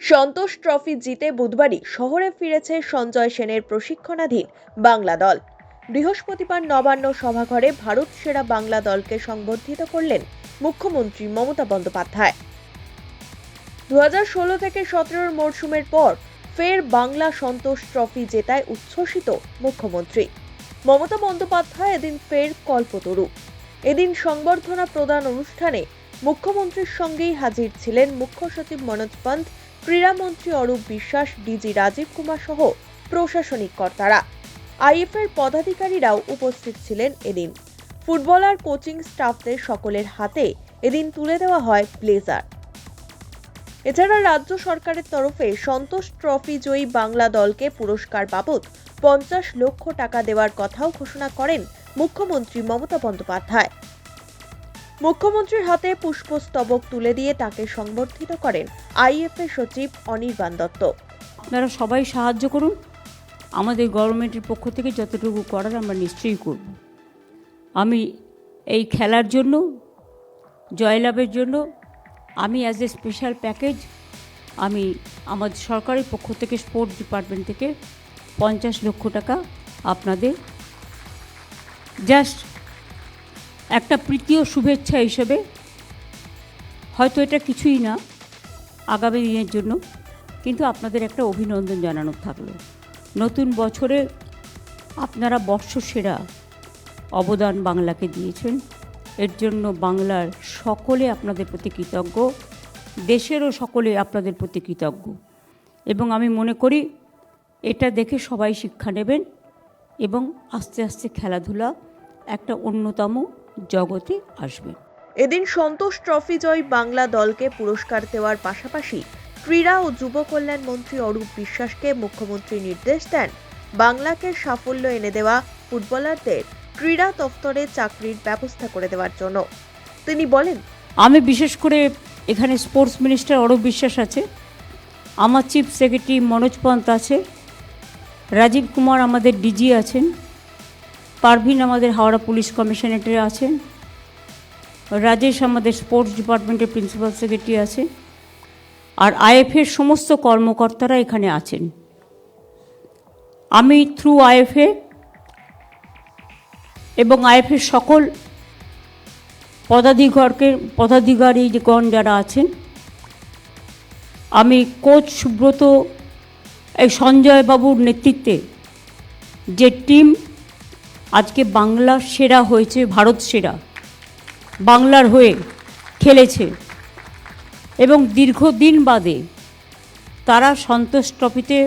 সন্তোষ trophy জিতে বুধবারই শহরে ফিরেছে সঞ্জয় সেনের প্রশিক্ষণাধীন বাংলা দল। বৃহস্পতিবার নবান্ন সভাঘরে ভারত সেরা বাংলা দলকে সংবর্ধিত করলেন মুখ্যমন্ত্রী মমতা বন্দ্যোপাধ্যায়। দু থেকে সতেরোর মরশুমের পর ফের বাংলা সন্তোষ ট্রফি জেতায় উচ্ছ্বসিত মুখ্যমন্ত্রী। মমতা বন্দ্যোপাধ্যায় এদিন ফের কল্পতরু। এদিন সংবর্ধনা প্রদান অনুষ্ঠানে মুখ্যমন্ত্রীর সঙ্গেই হাজির ছিলেন মুখ্য সচিব মনোজ পন্থ ক্রীড়ামন্ত্রী অরূপ বিশ্বাস, ডিজি রাজীব কুমার সহ প্রশাসনিক কর্তারা। আইএফের পদাধিকারীরাও উপস্থিত ছিলেন এদিন। ফুটবলার কোচিং স্টাফদের সকলের হাতে এদিন তুলে দেওয়া হয় ব্লেজার। এছাড়া রাজ্য সরকারের তরফে সন্তোষ ট্রফি জয়ী বাংলা দলকে পুরস্কার বাবদ পঞ্চাশ লক্ষ টাকা দেওয়ার কথাও ঘোষণা করেন মুখ্যমন্ত্রী মমতা বন্দ্যোপাধ্যায়। মুখ্যমন্ত্রীর হাতে পুষ্পস্তবক তুলে দিয়ে তাকে সংবর্ধিত করেন আইএফএ সচিব অনির্বাণ দত্ত আপনারা সবাই সাহায্য করুন। আমাদের গভর্নমেন্টের পক্ষ থেকে যতটুকু করার আমরা নিশ্চয়ই করব। আমি এই খেলার জন্য, জয়লাভের জন্য, আমি অ্যাজ এ স্পেশাল প্যাকেজ আমি আমার সরকারের পক্ষ থেকে স্পোর্টস ডিপার্টমেন্ট থেকে পঞ্চাশ লক্ষ টাকা আপনাদের জাস্ট একটা প্রীতি ও শুভেচ্ছা হিসেবে, হয়তো এটা কিছুই না আগামী দিনের জন্য, কিন্তু আপনাদের একটা অভিনন্দন জানানোর থাকল। নতুন বছরে আপনারা বর্ষসেরা অবদান বাংলাকে দিয়েছেন। এর জন্য বাংলার সকলে আপনাদের প্রতি কৃতজ্ঞ, দেশেরও সকলে আপনাদের প্রতি কৃতজ্ঞ। এবং আমি মনে করি এটা দেখে সবাই শিক্ষা নেবেন এবং আস্তে আস্তে খেলাধুলা একটা অন্যতম জগতে আসবে। এদিন সন্তোষ ট্রফি জয় বাংলা দলকে পুরস্কার দেওয়ার পাশাপাশি ক্রীড়া ও যুব কল্যাণ মন্ত্রী অরূপ বিশ্বাসকে মুখ্যমন্ত্রী নির্দেশ দেন। বাংলাকে সাফল্য এনে দেওয়া ফুটবলারদের ক্রীড়া দফতরে চাকরির ব্যবস্থা করে দেওয়ার জন্য। তিনি বলেন আমি বিশেষ করে এখানে স্পোর্টস মিনিস্টার অরূপ বিশ্বাস আছে আমার চিফ সেক্রেটারি মনোজ পন্ত আছে রাজীব কুমার আমাদের ডিজি আছেন পারভিন আমাদের হাওড়া পুলিশ কমিশনারেটে আছেন। রাজেশ আমাদের স্পোর্টস ডিপার্টমেন্টের প্রিন্সিপাল সেক্রেটারি আছে। আর আইএফের সমস্ত কর্মকর্তারা এখানে আছেন। আমি থ্রু আইএফএ এবং আইএফের সকল পদাধিকারকে, পদাধিকারীগণ যারা আছেন, আমি কোচ সুব্রত, এই সঞ্জয় বাবুর নেতৃত্বে যে টিম আজকে বাংলার সেরা হয়েছে, ভারত সেরা। বাংলার হয়ে খেলেছে। এবং দীর্ঘদিন বাদে তারা সন্তোষ ট্রফিতে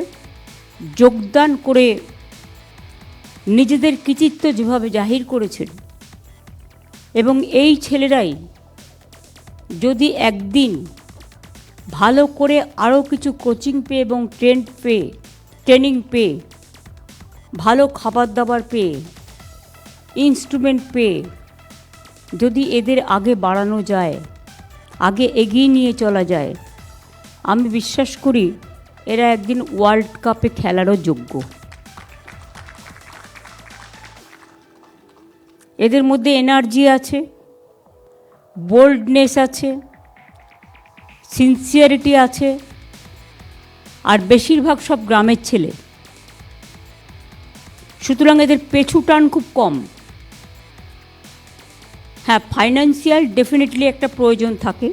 যোগদান করে নিজেদের কৃতিত্ব যেভাবে জাহির করেছেন। এবং এই ছেলেরাই যদি একদিন ভালো করে আরও কিছু কোচিং পেয়ে এবং ট্রেন্ড পেয়ে ট্রেনিং পেয়ে, ভালো খাবার দাবার পেয়ে ইনস্ট্রুমেন্ট পেয়ে যদি এদের আগে বাড়ানো যায়, আগে এগিয়ে নিয়ে চলা যায়, আমি বিশ্বাস করি এরা একদিন ওয়ার্ল্ড কাপে খেলারও যোগ্য। এদের মধ্যে এনার্জি আছে বোল্ডনেস আছে সিনসিয়ারিটি আছে, আর বেশিরভাগ সব গ্রামের ছেলে। সুতরাং এদের পেছু টান খুব কম। হ্যাঁ ফাইন্যান্সিয়াল ডেফিনেটলি একটা প্রয়োজন থাকে।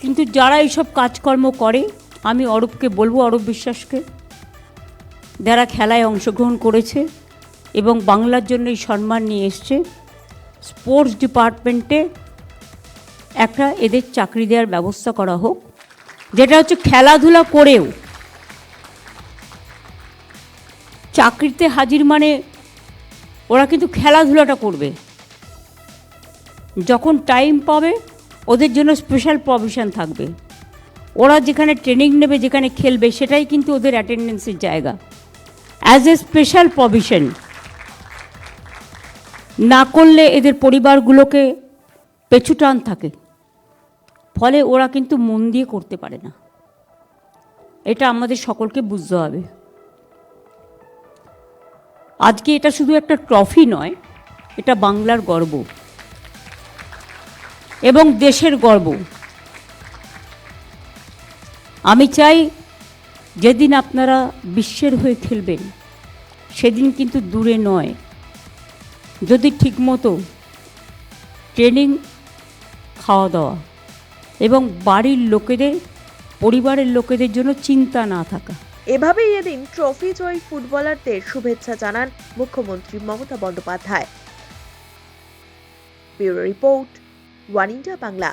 কিন্তু যারা এইসব কাজকর্ম করে, আমি অরূপকে বলব, অরূপ বিশ্বাসকে, যারা খেলায় অংশগ্রহণ করেছে এবং বাংলার জন্য এই সম্মান নিয়ে এসছে স্পোর্টস ডিপার্টমেন্টে একটা এদের চাকরি দেওয়ার ব্যবস্থা করা হোক। যেটা হচ্ছে খেলাধুলা করেও চাকরিতে হাজির মানে ওরা কিন্তু খেলাধুলাটা করবে। যখন টাইম পাবে, ওদের জন্য স্পেশাল প্রভিশন থাকবে। ওরা যেখানে ট্রেনিং নেবে, যেখানে খেলবে, সেটাই কিন্তু ওদের অ্যাটেন্ডেন্সের জায়গা। অ্যাজ এ স্পেশাল প্রভিশন না করলে এদের পরিবারগুলোকে পেছুটান থাকে। ফলে ওরা কিন্তু মন দিয়ে করতে পারে না। এটা আমাদের সকলকে বুঝতে হবে। আজকে এটা শুধু একটা ট্রফি নয়, এটা বাংলার গর্ব। এবং দেশের গর্ব। আমি চাই যেদিন আপনারা বিশ্বের হয়ে খেলবেন, সেদিন কিন্তু দূরে নয়। যদি ঠিকমতো ট্রেনিং খাওয়া দাওয়া এবং বাড়ির লোকেদের, পরিবারের লোকেদের জন্য চিন্তা না থাকা। এভাবেই এদিন ট্রফি জয়ী ফুটবলারদের শুভেচ্ছা জানান মুখ্যমন্ত্রী Mamata Bandyopadhyay. Bureau report one India Bangla.